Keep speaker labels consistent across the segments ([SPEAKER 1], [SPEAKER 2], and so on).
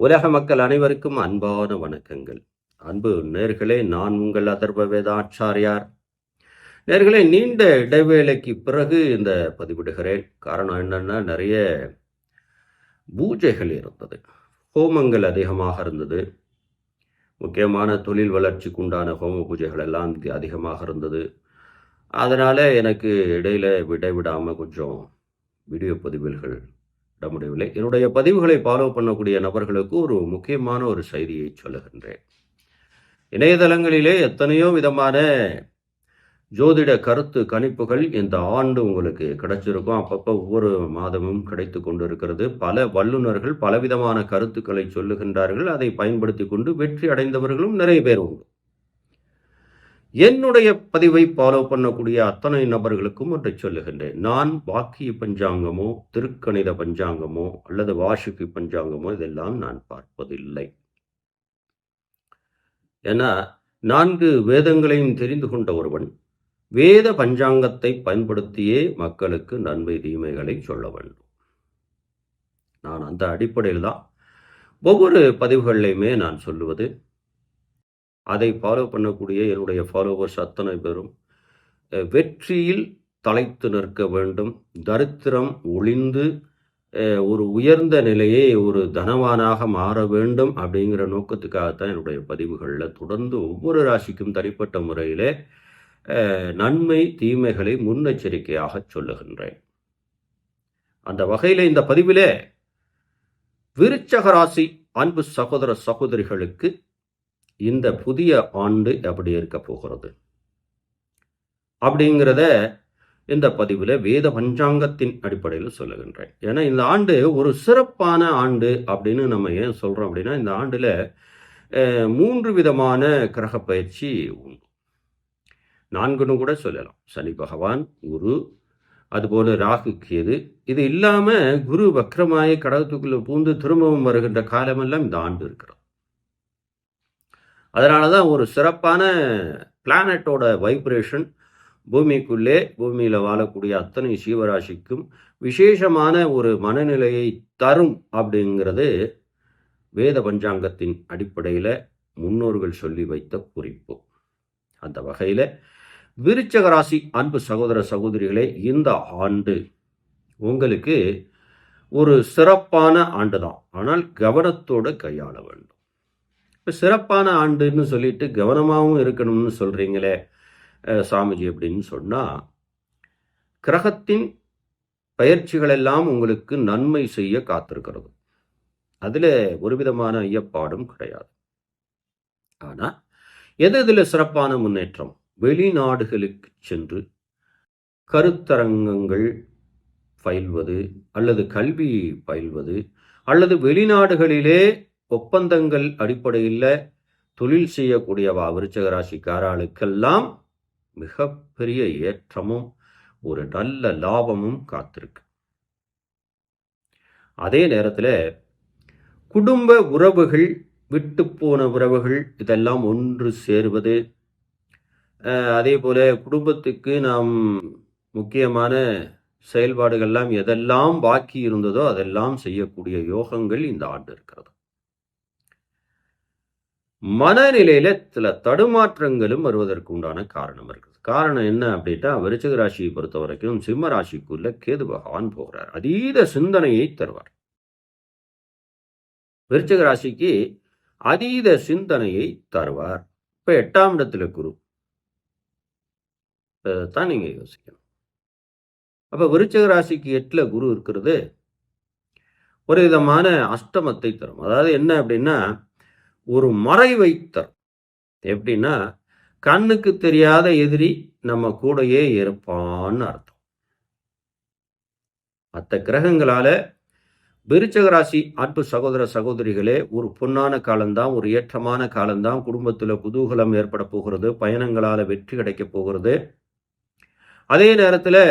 [SPEAKER 1] உலக மக்கள் அனைவருக்கும் அன்பான வணக்கங்கள். அன்பு நேர்களே நான் உங்கள் அதர்வ வேதாச்சாரியார். நேர்களே நீண்ட இடைவேளைக்கு பிறகு இந்த பதிவிடுகிறேன். காரணம் என்னன்னா நிறைய பூஜைகள் இருந்தது. ஹோமங்கள் அதிகமாக இருந்தது. முக்கியமான தொழில் வளர்ச்சிக்கு உண்டான ஹோம பூஜைகள் எல்லாம் அதிகமாக இருந்தது. அதனால் எனக்கு இடையில விடைவிடாமல் கொஞ்சம் வீடியோ பதிவுகள் முடியவில்லை என்னுடைய பதிவுகளை ஃபாலோ பண்ணக்கூடிய நபர்களுக்கு ஒரு முக்கியமான ஒரு செய்தியை சொல்லுகின்றேன். இணையதளங்களிலே எத்தனையோ விதமான ஜோதிட கருத்து கணிப்புகள் இந்த ஆண்டு உங்களுக்கு கிடைச்சிருக்கும். அப்பப்போ ஒவ்வொரு மாதமும் கிடைத்து கொண்டு இருக்கிறது பல வல்லுநர்கள் பலவிதமான கருத்துக்களை சொல்லுகின்றார்கள். அதை பயன்படுத்தி கொண்டு வெற்றி அடைந்தவர்களும் நிறைய பேர் உண்டு. என்னுடைய பதிவை ஃபாலோ பண்ணக்கூடிய அத்தனை நபர்களுக்கும் ஒன்றை சொல்லுகின்றேன். நான் வாக்கிய பஞ்சாங்கமோ திருக்கணித பஞ்சாங்கமோ அல்லது வாசுகி பஞ்சாங்கமோ இதெல்லாம் நான் பார்ப்பதில்லை. ஏன்னா நான்கு வேதங்களையும் தெரிந்து கொண்ட ஒருவன் வேத பஞ்சாங்கத்தை பயன்படுத்தியே மக்களுக்கு நன்மை தீமைகளை சொல்ல வேண்டும். நான் அந்த அடிப்படையில் தான் ஒவ்வொரு பதிவுகள்லையுமே நான் சொல்லுவது அதை ஃபாலோ பண்ணக்கூடிய என்னுடைய ஃபாலோவர்ஸ் அத்தனை பேரும் வெற்றியில் தலைத்து நிற்க வேண்டும். தரித்திரம் ஒளிந்து ஒரு உயர்ந்த நிலையை ஒரு தனவானாக மாற வேண்டும் அப்படிங்கிற நோக்கத்துக்காகத்தான் என்னுடைய பதிவுகளில் தொடர்ந்து ஒவ்வொரு ராசிக்கும் தனிப்பட்ட முறையிலே நன்மை தீமைகளை முன்னெச்சரிக்கையாக சொல்லுகின்றேன். அந்த வகையில் இந்த பதிவிலே விருச்சக ராசி அன்பு சகோதர சகோதரிகளுக்கு இந்த புதிய ஆண்டு எப்படி இருக்க போகிறது. அப்படிங்கிறத இந்த பதிவில் வேத பஞ்சாங்கத்தின் அடிப்படையில் சொல்லுகின்றேன். ஏன்னா இந்த ஆண்டு ஒரு சிறப்பான ஆண்டு அப்படின்னு நம்ம ஏன் சொல்கிறோம் அப்படின்னா இந்த ஆண்டில் மூன்று விதமான கிரக பயிற்சி உண்டு. நான்குன்னு கூட சொல்லலாம். சனி பகவான் குரு அதுபோல ராகு கேது. இது இல்லாமல் குரு வக்ரமாய கடகத்துக்குள்ளே பூந்து திரும்பவும் வருகின்ற காலமெல்லாம் இந்த ஆண்டு இருக்கிறது. அதனால தான் ஒரு சிறப்பான பிளானட்டோட வைப்ரேஷன் பூமிக்குள்ளே பூமியில் வாழக்கூடிய அத்தனை சீவராசிக்கும் விசேஷமான ஒரு மனநிலையை தரும் அப்படிங்கிறது வேத பஞ்சாங்கத்தின் அடிப்படையில் முன்னோர்கள் சொல்லி வைத்த குறிப்பு. அந்த வகையில் விருச்சக ராசி அன்பு சகோதர சகோதரிகளே இந்த ஆண்டு உங்களுக்கு ஒரு சிறப்பான ஆண்டு தான் ஆனால் கவனத்தோடு கையாள வேண்டும். இப்போ சிறப்பான ஆண்டுன்னு சொல்லிட்டு கவனமாகவும் இருக்கணும்னு சொல்கிறீங்களே சாமிஜி அப்படின்னு சொன்னால் கிரகத்தின் பயிற்சிகள் எல்லாம் உங்களுக்கு நன்மை செய்ய காத்திருக்கிறது. அதில் ஒரு விதமான ஐயப்பாடும் கிடையாது. ஆனால் எது இதில் சிறப்பான முன்னேற்றம்? வெளிநாடுகளுக்கு சென்று கருத்தரங்கங்கள் பயில்வது அல்லது கல்வி பயில்வது அல்லது வெளிநாடுகளிலே ஒப்பந்தங்கள் அடிப்படையில் தொழில் செய்யக்கூடியவா விருச்சக ராசிக்காராளுக்கெல்லாம் மிகப்பெரிய ஏற்றமும் ஒரு நல்ல லாபமும் காத்திருக்கு. அதே நேரத்தில் குடும்ப உறவுகள் விட்டு போன உறவுகள் இதெல்லாம் ஒன்று சேருவது. அதே போல குடும்பத்துக்கு நாம் முக்கியமான செயல்பாடுகள்லாம் எதெல்லாம் பாக்கி இருந்ததோ அதெல்லாம் செய்யக்கூடிய யோகங்கள் இந்த ஆண்டு இருக்கிறது. மனநிலையில சில தடுமாற்றங்களும் வருவதற்கு உண்டான காரணம் இருக்குது. காரணம் என்ன அப்படின்னா விருச்சிக ராசியை பொறுத்த வரைக்கும் சிம்ம ராசிக்குள்ள கேது பகவான் போகிறார். அதீத சிந்தனையை தருவார். விருச்சிக ராசிக்கு அதீத சிந்தனையை தருவார். இப்ப எட்டாம் இடத்துல குரு. தான் நீங்க யோசிக்கணும். அப்ப விருச்சிக ராசிக்கு எட்டுல குரு இருக்கிறது ஒரு விதமான அஷ்டமத்தை தரும். அதாவது என்ன அப்படின்னா ஒரு மறை வைத்தர் எப்படின்னா கண்ணுக்கு தெரியாத எதிரி நம்ம கூடயே இருப்பான்னு அர்த்தம். மற்ற கிரகங்களால விருச்சக ராசி அன்பு சகோதர சகோதரிகளே ஒரு பொன்னான காலம்தான் ஒரு ஏற்றமான காலம்தான். குடும்பத்தில் குதூகலம் ஏற்பட போகிறது பயணங்களால் வெற்றி கிடைக்க போகிறது. அதே நேரத்தில்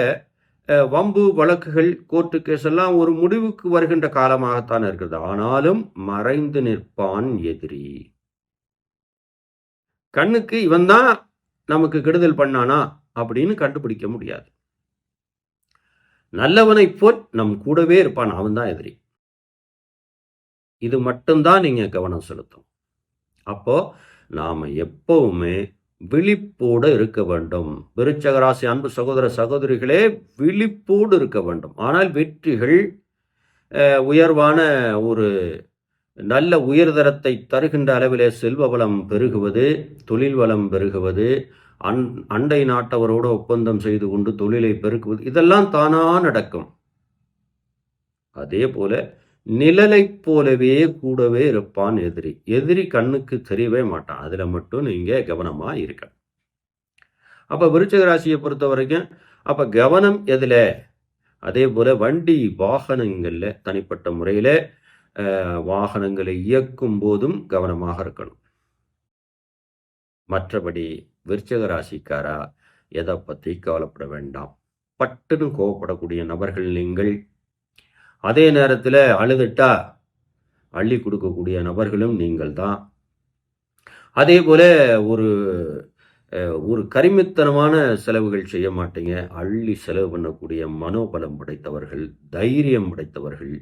[SPEAKER 1] வம்பு வழக்குகள் கோர்ட்டு கேஸ் எல்லாம் ஒரு முடிவுக்கு வருகின்ற காலமாகத்தான் இருக்கிறது. ஆனாலும் மறைந்து நிற்பான் எதிரி. கண்ணுக்கு இவன் தான் நமக்கு கெடுதல் பண்ணானா அப்படின்னு கண்டுபிடிக்க முடியாது. நல்லவனை போல் நம் கூடவே இருப்பான். அவன் தான் எதிரி. இது மட்டும்தான் நீங்கள் கவனம் செலுத்தும் அப்போ நாம் எப்பவுமே விழிப்போடு இருக்க வேண்டும். விருச்சகராசி அன்பு சகோதர சகோதரிகளே விழிப்போடு இருக்க வேண்டும். ஆனால் வெற்றிகள் உயர்வான ஒரு நல்ல உயர்தரத்தை தருகின்ற அளவிலே செல்வ வளம் பெருகுவது தொழில் வளம் பெருகுவது அன் அண்டை நாட்டவரோடு ஒப்பந்தம் செய்து கொண்டு தொழிலை பெருக்குவது இதெல்லாம் தானாக நடக்கும். அதே போல நிழலைப் போலவே கூடவே இருப்பான் எதிரி. எதிரி கண்ணுக்கு தெரியவே மாட்டான். அதில் மட்டும் நீங்கள் கவனமாக இருக்க அப்போ விருச்சக ராசியை பொறுத்த வரைக்கும் அப்போ கவனம் எதில்? அதே போல் வண்டி வாகனங்களில் தனிப்பட்ட முறையில் வாகனங்களை இயக்கும் போதும் கவனமாக இருக்கணும். மற்றபடி விருச்சக ராசிக்காரா எதை பற்றி கவலைப்பட வேண்டாம். பட்டுன்னு கோவப்படக்கூடிய நபர்கள் நீங்கள். அதே நேரத்தில் அழுதுட்டா அள்ளி கொடுக்கக்கூடிய நபர்களும் நீங்கள் தான் அதே போல் ஒரு ஒரு கரிமித்தனமான செலவுகள் செய்ய மாட்டீங்க. அள்ளி செலவு பண்ணக்கூடிய மனோபலம் படைத்தவர்கள் தைரியம் படைத்தவர்கள்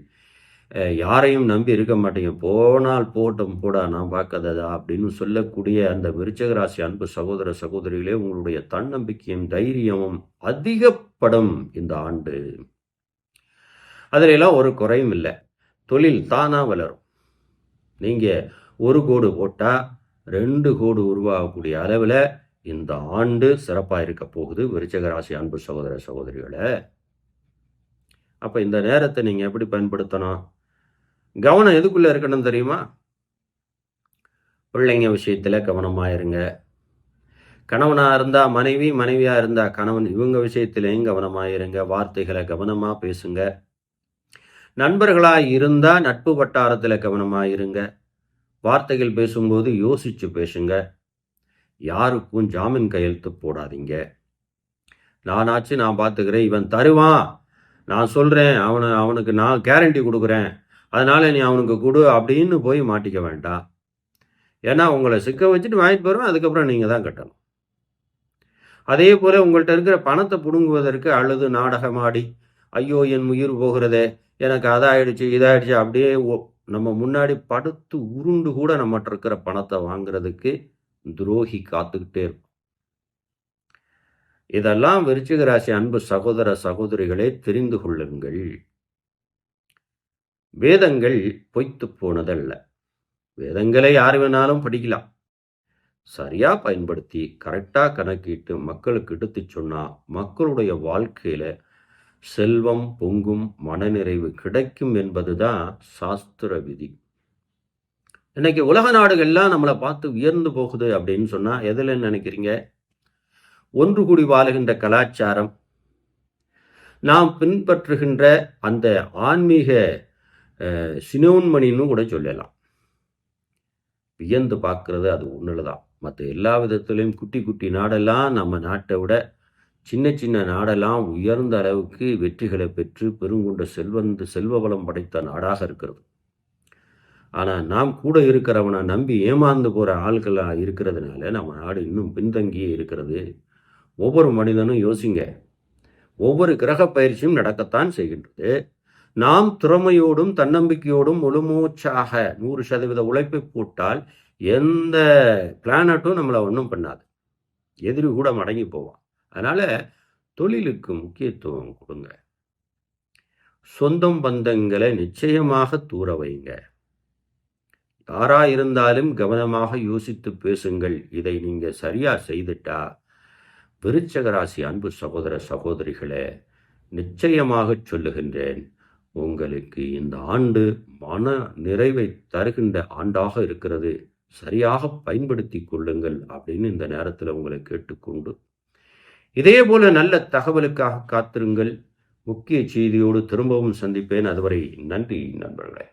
[SPEAKER 1] யாரையும் நம்பி இருக்க மாட்டீங்க. போனால் போட்டும் போடா நான் பார்க்காததா அப்படின்னு சொல்லக்கூடிய அந்த விருச்சகராசி அன்பு சகோதர சகோதரிகளே உங்களுடைய தன்னம்பிக்கையும் தைரியமும் அதிகப்படும் இந்த ஆண்டு. அதிலெல்லாம் ஒரு குறையும் இல்லை. தொழில் தானாக வளரும். நீங்கள் ஒரு கோடு போட்டால் ரெண்டு கோடு உருவாகக்கூடிய அளவில் இந்த ஆண்டு சிறப்பாக இருக்க போகுது விருச்சகராசி அன்பு சகோதர சகோதரிகளை. அப்போ இந்த நேரத்தை நீங்கள் எப்படி பயன்படுத்தணும்? கவனம் எதுக்குள்ளே இருக்கணும் தெரியுமா? பிள்ளைங்க விஷயத்தில் கவனமாக இருங்க. கணவனாக இருந்தால் மனைவி மனைவியாக இருந்தால் கணவன் இவங்க விஷயத்திலையும் கவனமாக இருங்க. வார்த்தைகளை கவனமாக பேசுங்க. நண்பர்களாக இருந்தால் நட்பு வட்டாரத்தில் கவனமாக இருங்க வார்த்தைகள் பேசும்போது யோசித்து பேசுங்க. யாருக்கும் ஜாமீன் கையெழுத்து போடாதீங்க. நானாச்சு நான் பார்த்துக்கிறேன் இவன் தருவான். நான் சொல்கிறேன் அவனை அவனுக்கு நான் கேரண்டி கொடுக்குறேன். அதனால் நீ அவனுக்கு கொடு அப்படின்னு போய் மாட்டிக்க வேண்டாம். ஏன்னா உங்களை சிக்க வச்சுட்டு வாங்கிட்டு போகிறோம் அதுக்கப்புறம் நீங்கள் தான் கட்டணும். அதே போல் உங்கள்கிட்ட இருக்கிற பணத்தை பிடுங்குவதற்கு அல்லது நாடகமாடி ஐயோ என் உயிர் போகிறதே. எனக்கு அதாயிடுச்சு இதாயிடுச்சு. அப்படியே நம்ம முன்னாடி படுத்து உருண்டு கூட நம்மகிட்ட இருக்கிற பணத்தை வாங்குறதுக்கு துரோகி காத்துக்கிட்டே இருக்கும். இதெல்லாம் விருச்சிக ராசி அன்பு சகோதர சகோதரிகளே தெரிந்து கொள்ளுங்கள். வேதங்கள் பொய்த்து போனதல்ல. வேதங்களை யார் வேணாலும் படிக்கலாம். சரியா பயன்படுத்தி கரெக்டாக கணக்கிட்டு மக்களுக்கு எடுத்து சொன்னா மக்களுடைய வாழ்க்கையில செல்வம் பொங்கும் மனநிறைவு கிடைக்கும் என்பதுதான் சாஸ்திர விதி. இன்னைக்கு உலக நாடுகள்லாம் நம்மளை பார்த்து உயர்ந்து போகுது அப்படின்னு சொன்னால் எதில் நினைக்கிறீங்க? ஒன்று கூடி வாழுகின்ற கலாச்சாரம் நாம் பின்பற்றுகின்ற அந்த ஆன்மீக சினோன்மணின்னு கூட சொல்லலாம். வியந்து பார்க்கறது அது ஒன்றில் தான் மற்ற எல்லா விதத்துலேயும் குட்டி குட்டி நாடெல்லாம் நம்ம நாட்டை விட சின்ன சின்ன நாடெல்லாம் உயர்ந்த அளவுக்கு வெற்றிகளை பெற்று பெருங்கொண்ட செல்வந்து செல்வ வளம் படைத்த நாடாக இருக்கிறது. ஆனால் நாம் கூட இருக்கிறவனை நம்பி ஏமாந்து போகிற ஆள்களாக இருக்கிறதுனால நம்ம நாடு இன்னும் பின்தங்கியே இருக்கிறது. ஒவ்வொரு மனிதனும் யோசிங்க. ஒவ்வொரு கிரக பயிற்சியும் நடக்கத்தான் செய்கின்றது. நாம் திறமையோடும் தன்னம்பிக்கையோடும் முழுமூச்சாக நூறு சதவீத உழைப்பை போட்டால் எந்த பிளானட்டும் நம்மளை ஒன்றும் பண்ணாது. எதிரி கூட மடங்கி போவான். அதனால் தொழிலுக்கு முக்கியத்துவம் கொடுங்க. சொந்தம் பந்தங்களை நிச்சயமாக தூர வைங்க. யாரா இருந்தாலும் கவனமாக யோசித்து பேசுங்கள். இதை நீங்க சரியா செய்துட்டா விருச்சகராசி அன்பு சகோதர சகோதரிகளே நிச்சயமாக சொல்லுகின்றேன் உங்களுக்கு இந்த ஆண்டு மன நிறைவை தருகின்ற ஆண்டாக இருக்கிறது. சரியாக பயன்படுத்தி கொள்ளுங்கள் அப்படின்னு இந்த நேரத்தில் உங்களை கேட்டுக்கொண்டு இதே போல நல்ல தகவலுக்காக காத்திருங்கள். முக்கிய செய்தியோடு திரும்பவும் சந்திப்பேன். அதுவரை நன்றி நண்பர்களே.